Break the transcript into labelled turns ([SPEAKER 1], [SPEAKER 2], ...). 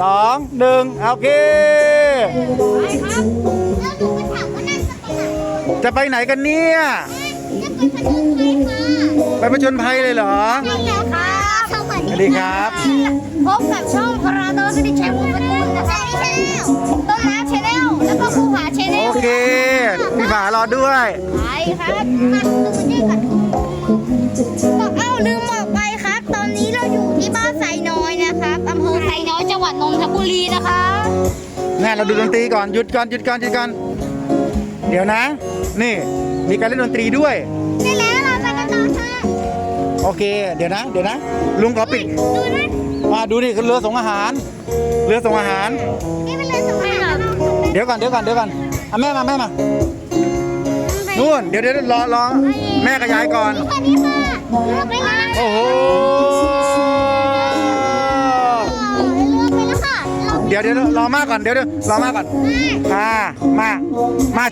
[SPEAKER 1] สองหนึ่งโอเค
[SPEAKER 2] ไปครับแล้วหนูก็ถามว่านั่นจะไปไหน
[SPEAKER 1] จะไปไหนกันเนี่ย
[SPEAKER 2] จะไปผจญภัยค่ะ
[SPEAKER 1] ไปผจญภัยเลยเหรอ
[SPEAKER 2] ใช่แล้วครับสวัส
[SPEAKER 1] สวัส
[SPEAKER 2] ดี
[SPEAKER 1] ดีครับ
[SPEAKER 2] พบกับช่องพาราโดสติแชมป์ประตูนะคะชาแนลต้นน้ำชาแนลแล้วก็ภูผาชาแนล
[SPEAKER 1] โอเค พี่ผารอด้วย
[SPEAKER 2] ไปครับมาดูนี่กันบอกเอยนะครับอำเภอไซน้อยจังหวัดนนทบุรีนะคะ
[SPEAKER 1] แม่เราดูดนตรีก่อนหยุดก่อนหยุดก่อนหยุดก่อนเดี๋ยวนะ นี่มีการเล่นดนตรีด้วย
[SPEAKER 2] ใช่แล้วเราไปกันต่อค่ะ
[SPEAKER 1] โอเค เดี๋ยวนะ เดี๋ยวนะ ลุงขอปิด
[SPEAKER 2] ดูนะ
[SPEAKER 1] มาดูนี่คือเรือส่งอาหาร เรือส่งอาหาร
[SPEAKER 2] นี่เป็นเรือสำราญ
[SPEAKER 1] เดี๋ยวก่อนเดี๋ยวก่อนเดี๋ยวก่อนอะแม่มาแม่มานู่นเดี๋ยวเดี๋ยวรอรอแม่กับยายก่อน
[SPEAKER 2] สวัสดีค่ะเรือไป เรา
[SPEAKER 1] เดี๋ยวเดี๋ยวรอมากก่อนเดี๋ยวเดี๋ยวรอมากก่อนมามามาช่วย